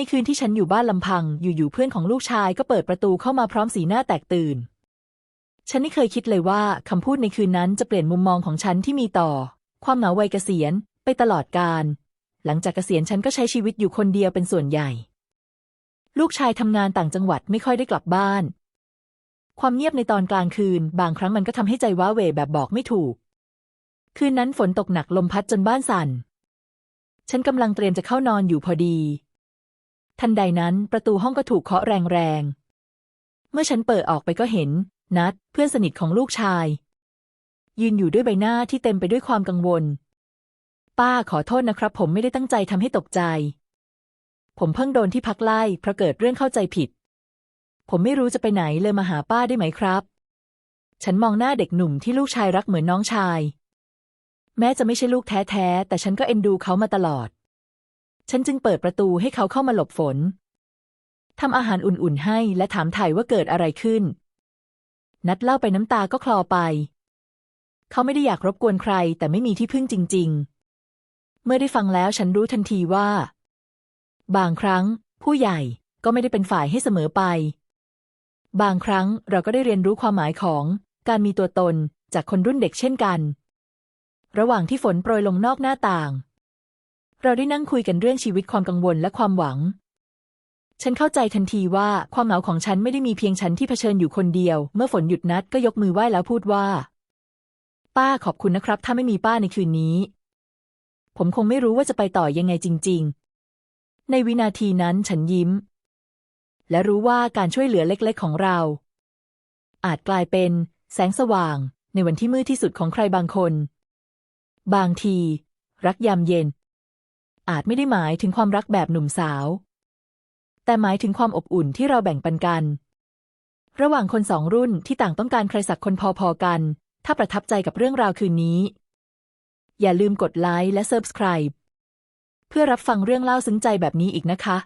ในคืนที่ฉันอยู่บ้านลำพัง อยู่ๆเพื่อนของลูกชายก็เปิดประตูเข้ามาพร้อมสีหน้าแตกตื่น ฉันไม่เคยคิดเลยว่าคำพูดในคืนนั้นจะเปลี่ยนมุมมองของฉันที่มีต่อ ความเหงาวัยเกษียณไปตลอดกาลหลังจากเกษียณฉันก็ใช้ชีวิตอยู่คนเดียวเป็นส่วนใหญ่ ลูกชายทำงานต่างจังหวัดไม่ค่อยได้กลับบ้าน ความเงียบในตอนกลางคืน บางครั้งมันก็ทำให้ใจว้าเหวแบบบอกไม่ถูก คืนนั้นฝนตกหนักลมพัดจนบ้านสั่น ฉันกำลังเตรียมจะเข้านอนอยู่พอดี ทันใดนั้นประตูห้องก็ถูกเคาะแรงๆ เมื่อฉันเปิดออกไปก็เห็น นัดเพื่อนสนิทของลูกชาย ยืนอยู่ด้วยใบหน้าที่เต็มไปด้วยความกังวล ป้าขอโทษนะครับ ผมไม่ได้ตั้งใจทำให้ตกใจ ผมเพิ่งโดนที่พักไล่เพราะเกิดเรื่องเข้าใจผิด ผมไม่รู้จะไปไหนเลยมาหาป้าได้ไหมครับ ฉันมองหน้าเด็กหนุ่มที่ลูกชายรักเหมือนน้องชาย แม้จะไม่ใช่ลูกแท้ๆแต่ฉันก็เอ็นดูเขามาตลอด ฉันจึงเปิดประตูให้เขาเข้ามาหลบฝนทำอาหารอุ่นๆให้และถามถ่ายว่าเกิดอะไรขึ้น นัดเล่าไปน้ำตาก็คลอไป เขาไม่ได้อยากรบกวนใคร แต่ไม่มีที่พึ่งจริง ๆ เมื่อได้ฟังแล้วฉันรู้ทันทีว่า บางครั้ง ผู้ใหญ่ก็ไม่ได้เป็นฝ่ายให้เสมอไป บางครั้งเราก็ได้เรียนรู้ความหมายของ การมีตัวตนจากคนรุ่นเด็กเช่นกัน ระหว่างที่ฝนโปรยลงนอกหน้าต่าง เราได้นั่งคุยกันเรื่องชีวิตความกังวลและความหวัง ฉันเข้าใจทันทีว่าความเหงาของฉันไม่ได้มีเพียงฉันที่เผชิญอยู่คนเดียว เมื่อฝนหยุดนัดก็ยกมือไหว้แล้วพูดว่า ป้าขอบคุณนะครับ ถ้าไม่มีป้าในคืนนี้ ผมคงไม่รู้ว่าจะไปต่อยังไงจริง ๆ ในวินาทีนั้นฉันยิ้ม และรู้ว่าการช่วยเหลือเล็กๆ ของเรา อาจกลายเป็น แสงสว่าง ในวันที่มืดที่สุดของใครบางคน บางที รักยามเย็น อาจไม่ได้หมายถึงความรักแบบหนุ่มสาว แต่หมายถึงความอบอุ่นที่เราแบ่งปันกัน ระหว่างคนสองรุ่นที่ต่างต้องการใครสักคนพอๆกัน ถ้าประทับใจกับเรื่องราวคืนนี้ อย่าลืมกดไลค์และ Subscribe เพื่อรับฟังเรื่องเล่าซึ้งใจแบบนี้อีกนะคะ